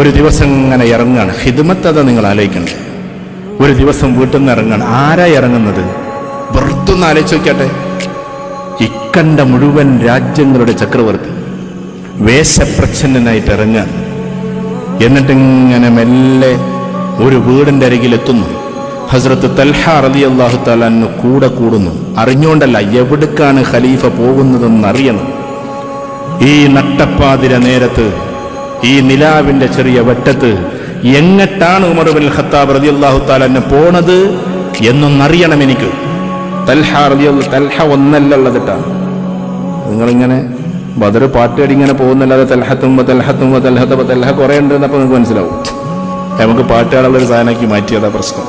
ഒരു ദിവസം ഇങ്ങനെ ഇറങ്ങുകയാണ് ഹിദ്മത്തത നിങ്ങൾ ആലോചിക്കണ്ടേ. ഒരു ദിവസം വീട്ടിൽ നിന്ന് ഇറങ്ങാണ്. ആരാ ഇറങ്ങുന്നത്? വെറുതൊന്ന് ആലോചിച്ച് നോക്കട്ടെ ഇക്കണ്ട മുഴുവൻ രാജ്യങ്ങളുടെ ചക്രവർത്തി വേഷപ്രച്ഛന്നനായിട്ട് ഇറങ്ങുക എന്നിട്ടിങ്ങനെ മെല്ലെ ഒരു വീടിന്റെ അരികിലെത്തുന്നു ഹസ്രത്ത് തൽഹ അലി അള്ളാഹു താലാന്ന് കൂടെ കൂടുന്നു. അറിഞ്ഞുകൊണ്ടല്ല എവിടേക്കാണ് ഖലീഫ പോകുന്നതെന്ന് അറിയണം. ഈ നട്ടപ്പാതിര നേരത്ത് ഈ നിലാവിന്റെ ചെറിയ വെട്ടത്ത് എങ്ങട്ടാണ് ഉമർ ബിൻ ഖത്താബ് റതി അള്ളാഹു താലെ പോണത് എന്നൊന്നറിയണം എനിക്ക്. തൽഹ തൽഹ ഒന്നല്ലുള്ളതിട്ടാ. നിങ്ങളിങ്ങനെ ബദർ പാട്ടുകടി ഇങ്ങനെ പോകുന്നല്ലാതെ തൽഹത്തുമ്പ തൽഹത്തുമ്പ തൽഹത്തപ്പ തൽഹ കുറേ ഉണ്ടെന്നപ്പോൾ നിങ്ങൾക്ക് മനസ്സിലാവും. നമുക്ക് പാട്ടുകാരുള്ള ഒരു സാധനമാക്കി മാറ്റിയതാ പ്രശ്നം.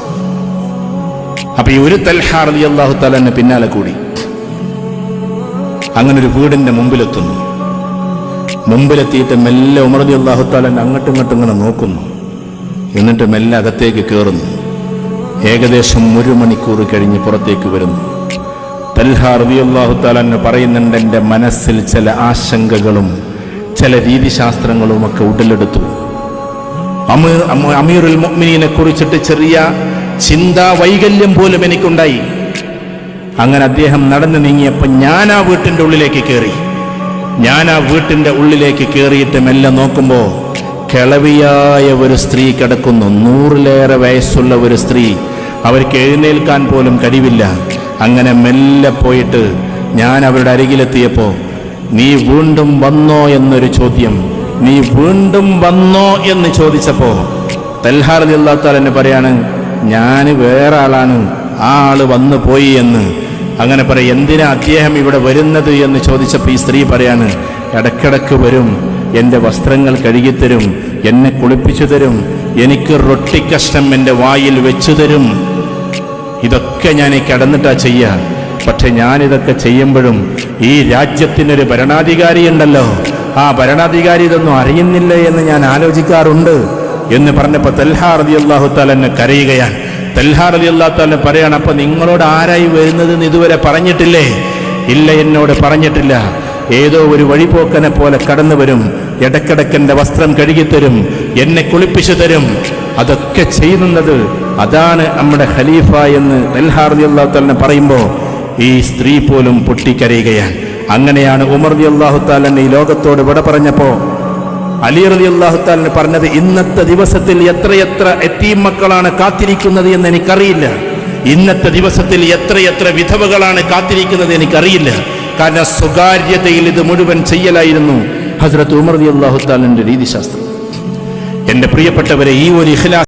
അപ്പൊ ഈ ഒരു തൽഹ റതി അള്ളാഹു താലാന്ന് പിന്നാലെ കൂടി. അങ്ങനെ ഒരു വീടിന്റെ മുമ്പിലെത്തുന്നു. മുമ്പിലെത്തിയിട്ട് മെല്ലെ ഉമർജി അള്ളാഹുത്താലൻ അങ്ങോട്ടും ഇങ്ങോട്ടും ഇങ്ങനെ നോക്കുന്നു. എന്നിട്ട് മെല്ലെ അകത്തേക്ക് കയറുന്നു ഏകദേശം ഒരു മണിക്കൂർ കഴിഞ്ഞ് പുറത്തേക്ക് വരുന്നു. തൽഹ റബി അള്ളാഹുത്താലന് പറയുന്നുണ്ട് എന്റെ മനസ്സിൽ ചില ആശങ്കകളും ചില രീതിശാസ്ത്രങ്ങളും ഒക്കെ ഉടലെടുത്തു. അമീർ അമ- അമീറുൽ മുഅ്മിനീനെ കുറിച്ചിട്ട് ചെറിയ ചിന്താ വൈകല്യം പോലും എനിക്കുണ്ടായി. അങ്ങനെ അദ്ദേഹം നടന്നു നീങ്ങിയപ്പോൾ ഞാൻ ആ വീട്ടിന്റെ ഉള്ളിലേക്ക് കയറി ഞാൻ ആ വീട്ടിന്റെ ഉള്ളിലേക്ക് കയറിയിട്ട് മെല്ലെ നോക്കുമ്പോൾ കിളവിയായ ഒരു സ്ത്രീ കിടക്കുന്നു. നൂറിലേറെ വയസ്സുള്ള ഒരു സ്ത്രീ. അവർക്ക് എഴുന്നേൽക്കാൻ പോലും കഴിവില്ല. അങ്ങനെ മെല്ലെ പോയിട്ട് ഞാൻ അവരുടെ അരികിലെത്തിയപ്പോൾ നീ വീണ്ടും വന്നോ എന്നൊരു ചോദ്യം. നീ വീണ്ടും വന്നോ എന്ന് ചോദിച്ചപ്പോൾ തൽഹാർ എന്നെ പറയാണ് ഞാൻ വേറെ ആളാണ്. ആ ആൾ വന്നു പോയി എന്ന്. അങ്ങനെ പറയും എന്തിനാ അദ്ദേഹം ഇവിടെ വരുന്നത്? എന്ന് ചോദിച്ചപ്പോൾ ഈ സ്ത്രീ പറയാണ് ഇടക്കിടക്ക് വരും എന്റെ വസ്ത്രങ്ങൾ കഴുകിത്തരും എന്നെ കുളിപ്പിച്ചു തരും എനിക്ക് റൊട്ടിക്കഷ്ണം എന്റെ വായിൽ വെച്ചു തരും. ഇതൊക്കെ ഞാൻ ഈ കിടന്നിട്ടാ ചെയ്യുക പക്ഷെ ഞാനിതൊക്കെ ചെയ്യുമ്പോഴും ഈ രാജ്യത്തിനൊരു ഭരണാധികാരി ഉണ്ടല്ലോ. ആ ഭരണാധികാരി ഇതൊന്നും അറിയുന്നില്ല എന്ന് ഞാൻ ആലോചിക്കാറുണ്ട്. എന്ന് പറഞ്ഞപ്പോൾ തൽഹാർ അള്ളാഹു താലെന്നെ കരയുകയാണ്. തൽഹാർ അലി അള്ളാഹു താലൻ പറയാണ് അപ്പൊ നിങ്ങളോട് ആരായി വരുന്നത് എന്ന് ഇതുവരെ പറഞ്ഞിട്ടില്ലേ? ഇല്ല എന്നോട് പറഞ്ഞിട്ടില്ല. ഏതോ ഒരു വഴിപോക്കനെ പോലെ കടന്നു വരും. ഇടക്കിടക്കെന്റെ വസ്ത്രം കഴുകിത്തരും എന്നെ കുളിപ്പിച്ചു തരും. അതൊക്കെ ചെയ്യുന്നത് അതാണ് നമ്മുടെ ഖലീഫ എന്ന് തൽഹാർ അലി അള്ളാഹു പറയുമ്പോൾ ഈ സ്ത്രീ പോലും പൊട്ടിക്കരയുകയാണ്. അങ്ങനെയാണ് ഉമർ അലി അള്ളാഹു ഈ ലോകത്തോട് വിട പറഞ്ഞപ്പോ അലി റലി അള്ളാഹുത്താലിന് പറഞ്ഞത് ഇന്നത്തെ ദിവസത്തിൽ എത്രയെത്ര എത്തീം മക്കളാണ് കാത്തിരിക്കുന്നത് എന്ന് എനിക്കറിയില്ല. ഇന്നത്തെ ദിവസത്തിൽ എത്രയെത്ര വിധവകളാണ് കാത്തിരിക്കുന്നത് എനിക്കറിയില്ല. കാരണം സ്വകാര്യതയിൽ ഇത് മുഴുവൻ ചെയ്യലായിരുന്നു ഹസ്രത്ത് ഉമർ അള്ളാഹുത്താലിന്റെ രീതിശാസ്ത്രം. എന്റെ പ്രിയപ്പെട്ടവരെ ഈ ഒരു ഇഖ്ലാസ്